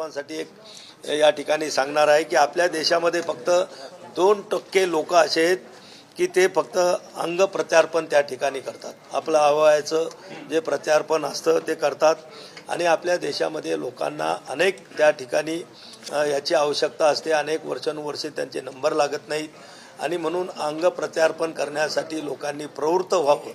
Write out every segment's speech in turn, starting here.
सर्वांसाठी एक या ठिकाणी सांगणार आहे की आपल्या देशामध्ये फक्त दोन टक्के लोक असे आहेत की ते फक्त अंग प्रत्यार्पण त्या ठिकाणी करतात. आपलं अवयाचं जे प्रत्यार्पण असतं ते करतात आणि आपल्या देशामध्ये लोकांना अनेक त्या ठिकाणी याची आवश्यकता असते. अनेक वर्षानुवर्षे त्यांचे नंबर लागत नाहीत आणि म्हणून अंग प्रत्यार्पण करण्यासाठी लोकांनी प्रवृत्त व्हावं.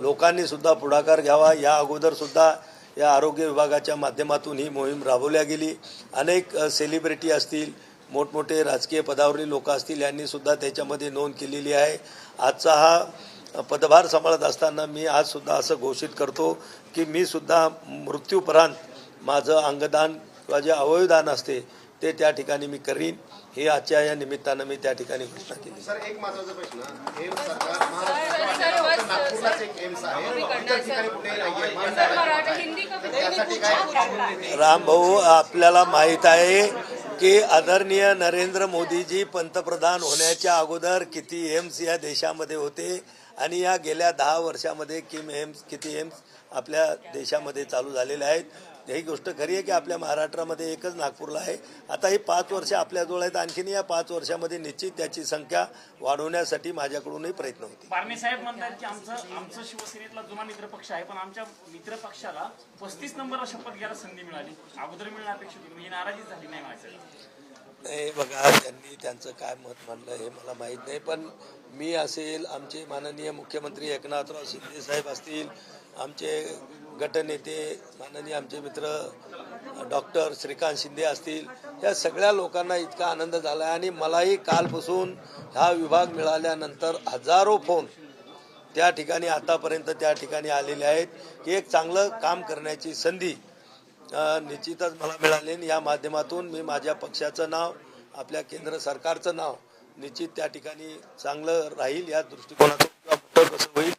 लोकांनीसुद्धा पुढाकार घ्यावा. या अगोदरसुद्धा या आरोग्य विभागाच्या माध्यमातून ही मोहीम राबवल्या गेली. अनेक सेलिब्रिटी असतील मोठमोठे राजकीय पदावरील लोक असतील यांनी सुद्धा त्याच्यामध्ये नोंद केलेली आहे. आजचा हा पदभार सांभाळत असताना मी आजसुद्धा असं घोषित करतो की मी सुद्धा मृत्यूपर्यंत माझं अंगदान किंवा जे अवयवदान असते ते त्या ठिकाणी मी करीन. हे आजच्या या निमित्तानं मी त्या ठिकाणी घोषणा केली. सर एक महत्त्वाचा प्रश्न. राम भाऊ आपल्याला माहीत आहे की आदरणीय नरेंद्र मोदीजी पंतप्रधान होण्याच्या अगोदर किती एम्स या देशामध्ये होते. आणि या गेल्या दहा वर्षामध्ये किम एम्स किती एम्स आपल्या देशामध्ये चालू झालेले आहेत. ही गोष्ट खरी आहे की आपल्या महाराष्ट्रामध्ये एकच नागपूरला आहे. आता ही पाच वर्ष आपल्याजवळ आहेत आणखीन या पाच वर्षामध्ये निश्चित त्याची संख्या वाढवण्यासाठी माझ्याकडूनही प्रयत्न होते पारणे साहेब म्हणतात की आमचं आमचं शिवसेनेतला जुना मित्रपक्ष आहे पण आमच्या मित्रपक्षाला पस्तीस नंबरला शपथ घ्यायला संधी मिळाली. अगोदर मिळणं अपेक्षित होती म्हणजे नाराजी झाली नाही माझ्या नाही बघा त्यांनी त्यांचं काय मत मांडलं हे मला माहीत नाही पण मी असेल आमचे माननीय मुख्यमंत्री एकनाथराव शिंदे साहेब असतील आमचे गटनेते माननीय आमचे मित्र डॉक्टर श्रीकांत शिंदे असतील या सगळ्या लोकांना इतका आनंद झाला आहे आणि मलाही कालपासून हा विभाग मिळाल्यानंतर हजारो फोन त्या ठिकाणी आतापर्यंत त्या ठिकाणी आलेले आहेत की एक चांगलं काम करण्याची संधी निश्चितच मला मिळाले आणि या माध्यमातून मी माझ्या पक्षाचं नाव आपल्या केंद्र सरकारचं नाव निश्चित त्या ठिकाणी चांगलं राहील या दृष्टिकोनातून कसं होईल.